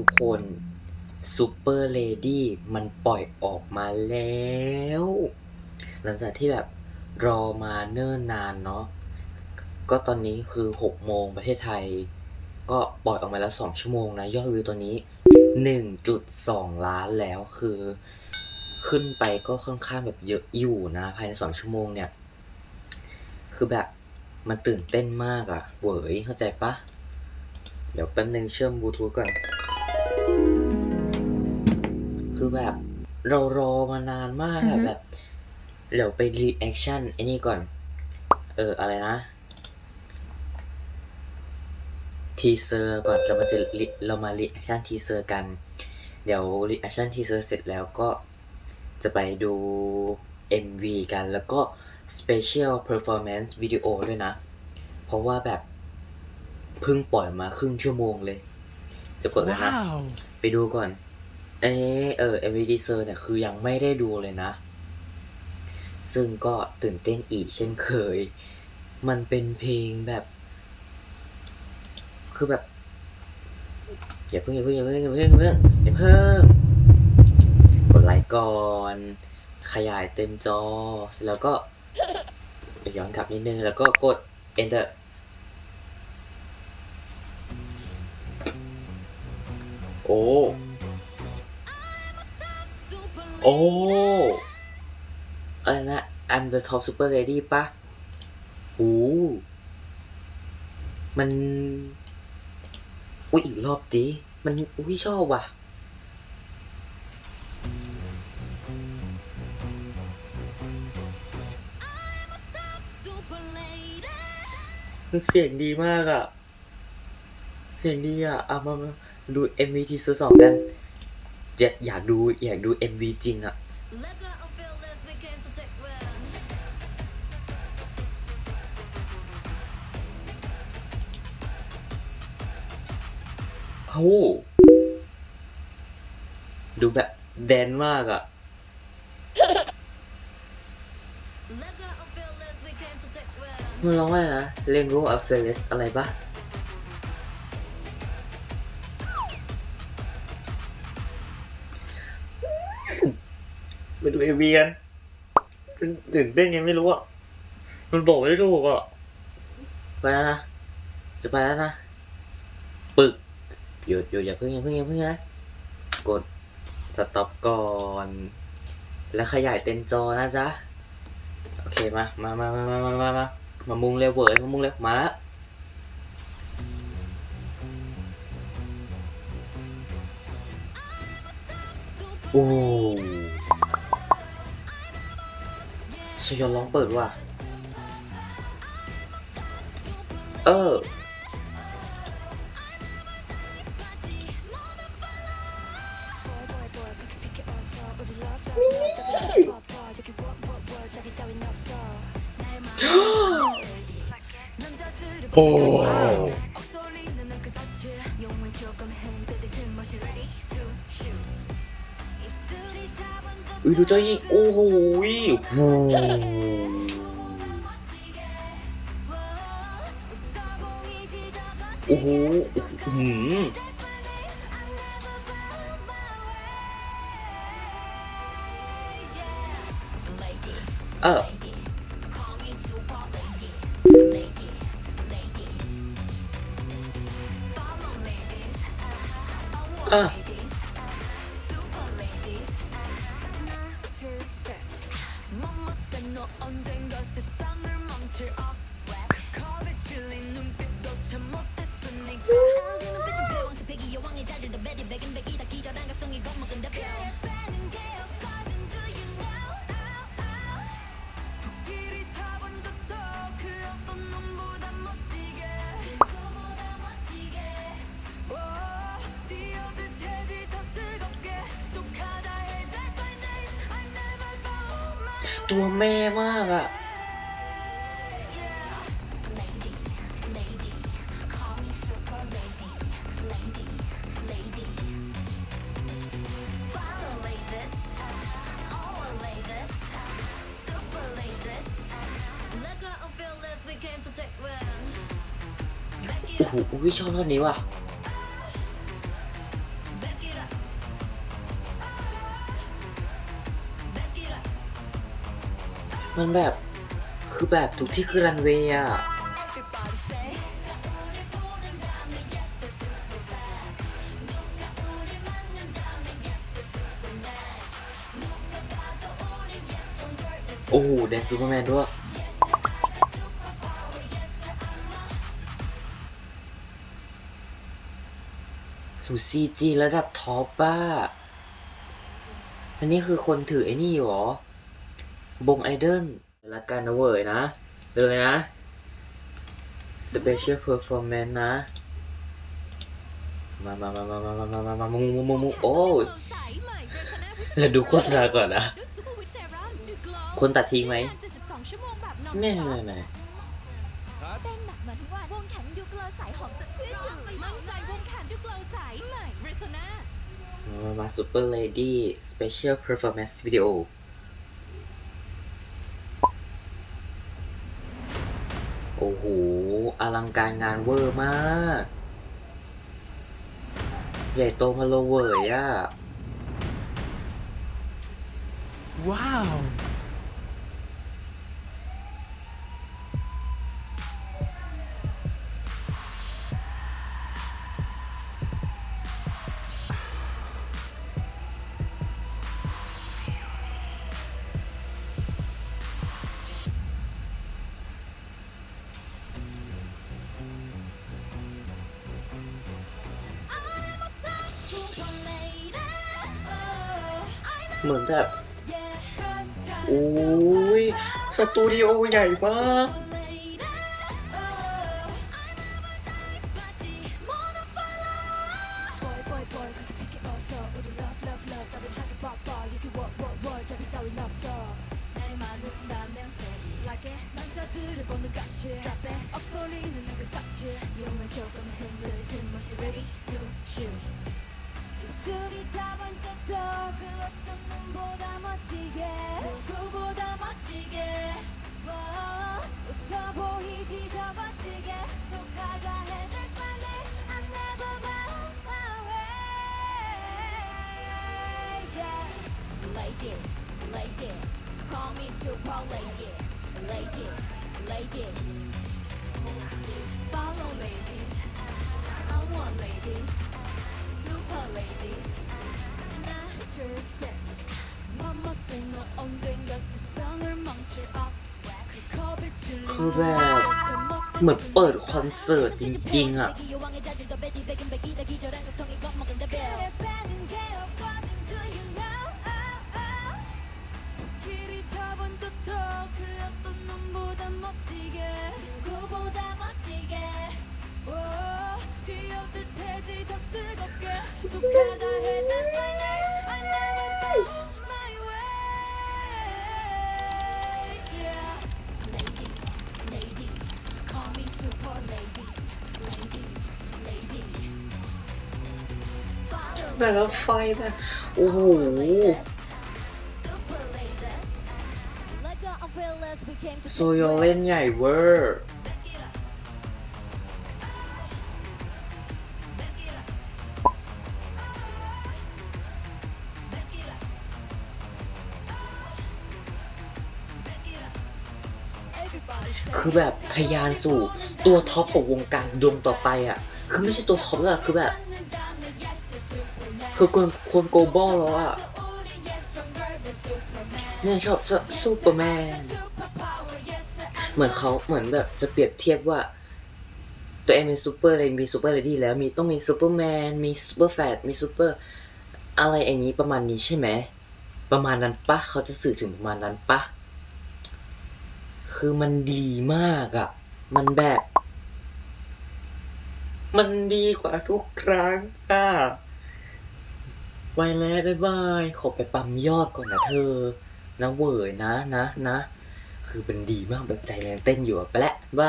ทุกคนซูเปอร์เลดี้มันปล่อยออกมาแล้ว หลังจากที่แบบรอมาเนิ่นนานเนาะก็ตอนนี้คือ 6 โมงประเทศไทย ก็ปล่อยออกมาแล้ว 2 ชั่วโมงนะ ยอดวิวตัวนี้ 1.2 ล้านแล้วคือ ขึ้นไปก็ค่อนข้างแบบเยอะอยู่นะ ภายใน 2 ชั่วโมงเนี่ย คือแบบมันตื่นเต้นมากอะเหวยเข้าใจปะ เดี๋ยวแป๊บนึงเชื่อมบลูทูธก่อน แบบเรารอมานานมากอืออะฮึแบบเดี๋ยวไปรีแอคชั่นไอ้นี่ก่อน เออ อะไรนะ ทีเซอร์ก่อนเรามาจะ re- เรามารีแอคชั่นทีเซอร์กัน เดี๋ยวรีแอคชั่นทีเซอร์เสร็จแล้วก็จะไปดู MV กันแล้วก็ Special Performance Video ด้วยนะ เพราะว่าแบบเพิ่งปล่อยมาครึ่งชั่วโมงเลย จะกดแล้วนะ Wow. ไปดูก่อน เออเออ MV teaser เนี่ยคือยังไม่ได้ดูเลยนะ ซึ่งก็ตื่นเต้นอีกเช่นเคย มันเป็นเพลงแบบ คือแบบอย่าเพิ่งอย่าเพิ่งอย่าเพิ่งอย่าเพิ่งอย่าเพิ่งอย่าเพิ่งกดไลค์ก่อน ขยายเต็มจอ เสร็จแล้วก็ไปย้อนกลับนิดนึงแล้วก็กด enter โอ้ โอ้อะไรนะ I'm the top super lady ปะโอ้มัน อุ้ยอีกรอบดิมัน อุ้ยชอบว่ะ มันเสียงดีมากอะเสียงดีอะเอามามาดู MV ทีเซอร์สองกัน อยากอยากดูอยากดู MV จริงอะโอ้โหดูแบบแดนมากอะมันร้องว่าอะไรนะเลงโกอัฟเฟลสอะไรปะ มาดูเอวีกันมันตื่นเต้นยังไม่รู้อะ มันบอกไม่ถูกอะ ไปแล้วนะ จะไปแล้วนะปึกหยุดหยุดอย่าเพิ่งอย่าเพิ่งอย่าเพิ่งนะ กดสต็อปก่อน แล้วขยายเต็มจอนะจ๊ะ โอเคมา มามามามามามามามามุงเร็วเว้ยมามุงเร็วมาล้วโอ้ ชยอนร้องเปิดว่ะ เออ โอ้ 도저히 오호이 오. 오호 음. 아 아. ตัวแม่มากอะโอ้โหอุ๊ยชอบท่อนนี้ว่ะ มันแบบ คือแบบทุกที่คือรันเวย์อะโอ้โหแดนซูเปอร์แมนด้วยสูซีจีระดับท็อปป้า อันนี้คือคนถือไอ้นี่อยู่หรอ บงไอเดิลละกันนะเว้ยนะเดูเลยนะ Special Performance นะ มามามามามามามามามามุมุมุมุโอ้ยแล้วดูโฆษณาก่อนนะ คนตัดทิ้งไหมไม่ไม่ไม่ม่เต้นหนักมาทั้งวันวงแขนดูเกลอใสหอมสดชื่นอยู่มั่นใจวงแขนดูเกลอใสใหม่เรโซนามามามา Super Lady Special Performance Video โอ้โห อลังการงานเวอร์มาก ใหญ่โตมาโลเวอร์อะ Wow! เหมือนแบบโอ้ยสตูดิโอใหญ่มาก 멋지게 누구보다 멋지게 와, 웃어 보이지 더 멋지게 또 가가 해 That's my name I never bow away yeah. Lady, lady Call me super lady Lady, lady Follow ladies I want ladies Super ladies 하나 คือแบบเหมือนเปิดคอนเสิร์ตจริงๆอะ แบบแล้วไฟแบบโอ้โหโซโยเล่นใหญ่เวอร์คือแบบทะยานสู่ตัวท็อปของวงการดวงต่อไปอะ คือไม่ใช่ตัวท็อปแล้วคือแบบ คือคนคนโกลบอลแล้วอะเนี่ยชอบซูเปอร์แมน เหมือนเขาเหมือนแบบจะเปรียบเทียบว่า ตัวเองเป็นซูเปอร์เลยมีซูเปอร์เลดี้แล้วมีต้องมีซูเปอร์แมน มีซูเปอร์แฟตมีซูเปอร์อะไรอย่างนี้ประมาณนี้ใช่ไหม ประมาณนั้นปะเขาจะสื่อถึงประมาณนั้นปะคือมันดีมากอะ่ะ มันแบบ มันดีกว่าทุกครั้งอะ ไปแล้วบ๊ายบาย ขอไปปั๊มยอดก่อนนะเธอ นะเวยนะนะนะ คือมันดีมากแบบใจแรงเต้นอยู่อะไปแล้วบาย